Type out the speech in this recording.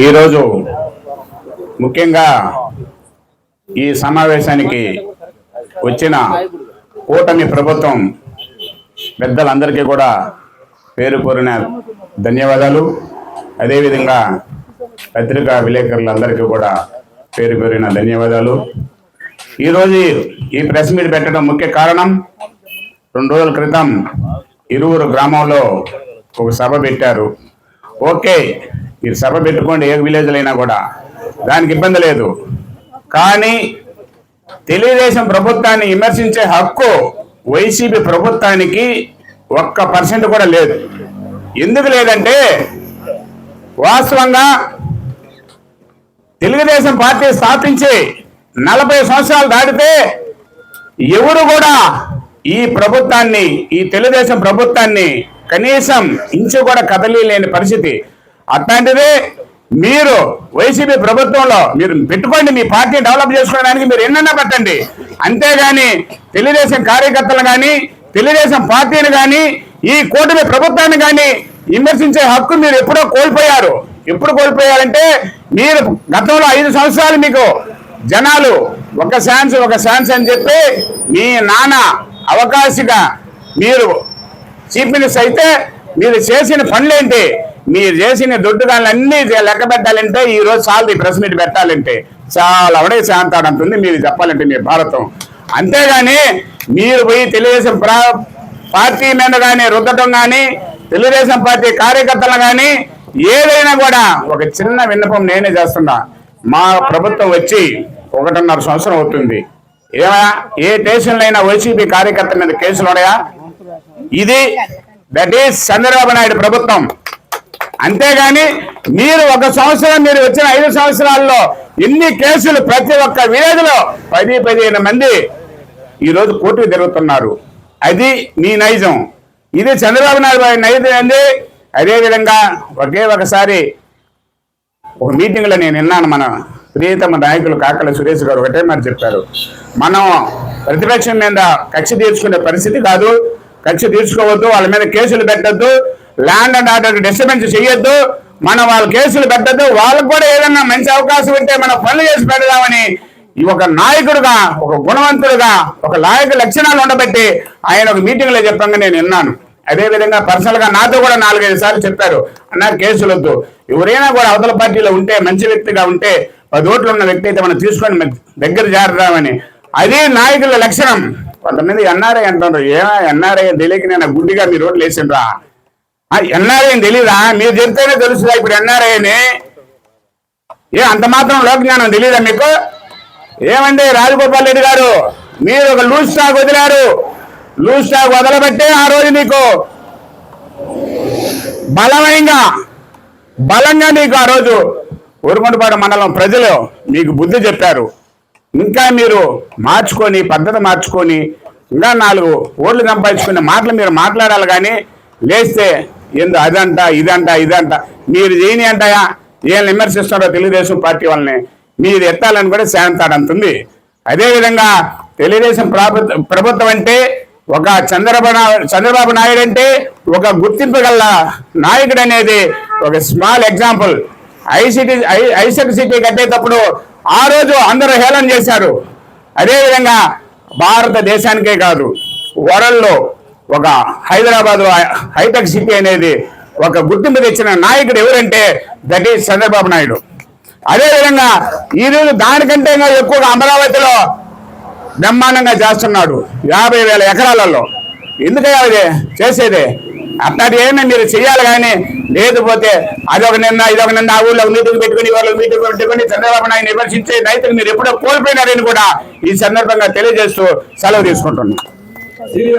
ఈరోజు ముఖ్యంగా ఈ సమావేశానికి వచ్చిన కూటమి ప్రభుత్వం పెద్దలందరికీ కూడా పేరు కోరిన ధన్యవాదాలు. అదేవిధంగా పత్రికా విలేకరులందరికీ కూడా పేరు కోరిన ధన్యవాదాలు. ఈరోజు ఈ ప్రెస్ మీట్ పెట్టడం ముఖ్య కారణం రెండు రోజుల క్రితం ఇరువురు గ్రామంలో ఒక సభ పెట్టారు. ఓకే మీరు సభ పెట్టుకోండి ఏ విలేజ్లో అయినా కూడా. దానికి ఇబ్బంది లేదు. కానీ తెలుగుదేశం ప్రభుత్వాన్ని విమర్శించే హక్కు వైసీపీ ప్రభుత్వానికి ఒక్క పర్సెంట్ కూడా లేదు. ఎందుకు లేదంటే వాస్తవంగా తెలుగుదేశం పార్టీ స్థాపించి నలభై సంవత్సరాలు దాటితే ఎవరు కూడా ఈ ప్రభుత్వాన్ని ఈ తెలుగుదేశం ప్రభుత్వాన్ని కనీసం ఇంచు కూడా కదలి లేని పరిస్థితి. అట్లాంటిదే మీరు వైసీపీ ప్రభుత్వంలో మీరు పెట్టుకోండి మీ పార్టీ డెవలప్ చేసుకోవడానికి మీరు ఎన్నైనా పెట్టండి. అంతేగాని తెలుగుదేశం కార్యకర్తలు కానీ తెలుగుదేశం పార్టీని కానీ ఈ కూటమి ప్రభుత్వాన్ని కానీ విమర్శించే హక్కు మీరు ఎప్పుడో కోల్పోయారు. ఎప్పుడు కోల్పోయారంటే మీరు గతంలో ఐదు సంవత్సరాలు మీకు జనాలు ఒక ఛాన్స్ ఒక ఛాన్స్ అని చెప్పి మీ నాన్న అవకాశిగా మీరు చీఫ్ మినిస్టర్ అయితే మీరు చేసిన పనులేంటి? మీరు చేసిన దొడ్డుగాళ్ళన్నీ లెక్క పెట్టాలంటే ఈ రోజు చాలు ప్రెస్ మీట్ పెట్టాలంటే. చాలా అవడే శాంతాడంతుంది మీరు చెప్పాలంటే మీ భారతం. అంతేగాని మీరు పోయి తెలుగుదేశం ప్రా- పార్టీ మీద కానీ రుద్దటం కానీ తెలుగుదేశం పార్టీ కార్యకర్తలు కానీ ఏదైనా కూడా ఒక చిన్న విన్నపం నేనే చేస్తున్నా. మా ప్రభుత్వం వచ్చి ఒకటిన్నర సంవత్సరం అవుతుంది. ఏమా ఏ స్టేషన్లో అయినా వైసీపీ కార్యకర్త మీద కేసులు ఉన్నాయా? ఇది దట్ ఈస్ చంద్రబాబు నాయుడు ప్రభుత్వం. అంతేగాని మీరు ఒక సంవత్సరం మీరు వచ్చిన ఐదు సంవత్సరాల్లో ఎన్ని కేసులు ప్రతి ఒక్క విలేజ్లో పది పదిహేను మంది ఈరోజు కోర్టుకు తిరుగుతున్నారు. అది మీ నైజం. ఇది చంద్రబాబు నాయుడు గారి నైజం అండి. అదేవిధంగా ఒకే ఒకసారి ఒక మీటింగ్లో నేను విన్నాను మన ప్రియతమ నాయకులు కాకల సురేష్ గారు ఒకటే మరి చెప్పారు. మనం ప్రతిపక్షం మీద కక్ష తీర్చుకునే పరిస్థితి కాదు. కక్ష తీర్చుకోవద్దు వాళ్ళ మీద కేసులు పెట్టద్దు. ల్యాండ్ అండ్ ఆర్డర్ డిస్టర్బెన్స్ చేయొద్దు. మనం వాళ్ళ కేసులు పెట్టద్దు. వాళ్ళకు కూడా ఏదన్నా మంచి అవకాశం ఉంటే మనం పనులు చేసి పెడదామని ఒక నాయకుడుగా ఒక గుణవంతుడుగా ఒక నాయక లక్షణాలు ఉండబట్టి ఆయన ఒక మీటింగ్లో చెప్పంగా నేను విన్నాను. అదే విధంగా పర్సనల్గా నాతో కూడా నాలుగైదు సార్లు చెప్పారు. అన్న కేసులు వద్దు ఎవరైనా కూడా అవతల పార్టీలో ఉంటే మంచి వ్యక్తిగా ఉంటే పది ఓట్లు ఉన్న వ్యక్తి అయితే మనం తీసుకొని దగ్గర జారుదామని. అదే నాయకుల లక్షణం. కొంతమంది ఎన్ఆర్ఐ అంటారు ఏమా ఎన్ఆర్ఐ తెలియక నేను గుడ్డిగా మీరు ఓట్లు వేసిండ్రా? ఎన్ఆర్ఐ తెలీదా? మీరు చెప్తేనే తెలుసుదా ఇప్పుడు ఎన్ఆర్ఐ అని ఏ అంత మాత్రం లోకజ్ఞానం తెలీదా మీకు? ఏమండి రాజగోపాల్ రెడ్డి గారు మీరు ఒక లూజ్ స్టాక్ వదిలారు. లూజ్ స్టాక్ వదలబట్టే ఆ రోజు నీకు బలమైంగా బలంగా నీకు ఆ రోజు ఊరుకొండపాడు మండలం ప్రజలు మీకు బుద్ధి చెప్పారు. ఇంకా మీరు మార్చుకొని పద్ధతి మార్చుకొని ఇంకా నాలుగు ఓట్లు సంపాదించుకునే మాటలు మీరు మాట్లాడాలి కానీ లేస్తే ఏందో అదంట ఇదంట ఇదంట. మీరు చేయని అంటాయా ఏం విమర్శిస్తున్నారో తెలుగుదేశం పార్టీ వాళ్ళని. మీరు ఎత్తాలని కూడా శాంతాడంతుంది అదేవిధంగా తెలుగుదేశం ప్రభుత్వం అంటే ఒక చంద్రబాబు చంద్రబాబు నాయుడు అంటే ఒక గుర్తింపు గల నాయకుడు అనేది ఒక small example. ICT ICET city కట్టేటప్పుడు ఆ రోజు అందరూ హేళన చేశారు. అదేవిధంగా భారతదేశానికే కాదు వరల్డ్లో ఒక హైదరాబాద్ హైటెక్ సిటీ అనేది ఒక గుర్తింపు తెచ్చిన నాయకుడు ఎవరంటే దట్ ఈస్ చంద్రబాబు నాయుడు. అదేవిధంగా ఈ రోజు దానికంటే ఎక్కువగా అమరావతిలో బ్రహ్మాండంగా చేస్తున్నాడు యాభై వేల ఎకరాలలో. ఎందుకయ్యా అది చేసేది? అట్లాంటి ఏమైనా మీరు చేయాలి కానీ లేకపోతే అదొక నిన్న ఇదొక నిన్న ఆ ఊళ్ళో మీటింగ్ పెట్టుకుని వాళ్ళు మీటింగ్ పెట్టుకుని చంద్రబాబు నాయుడు విమర్శించే రైతులు మీరు ఎప్పుడో కోల్పోయినారని కూడా ఈ సందర్భంగా తెలియజేస్తూ సెలవు తీసుకుంటున్నాను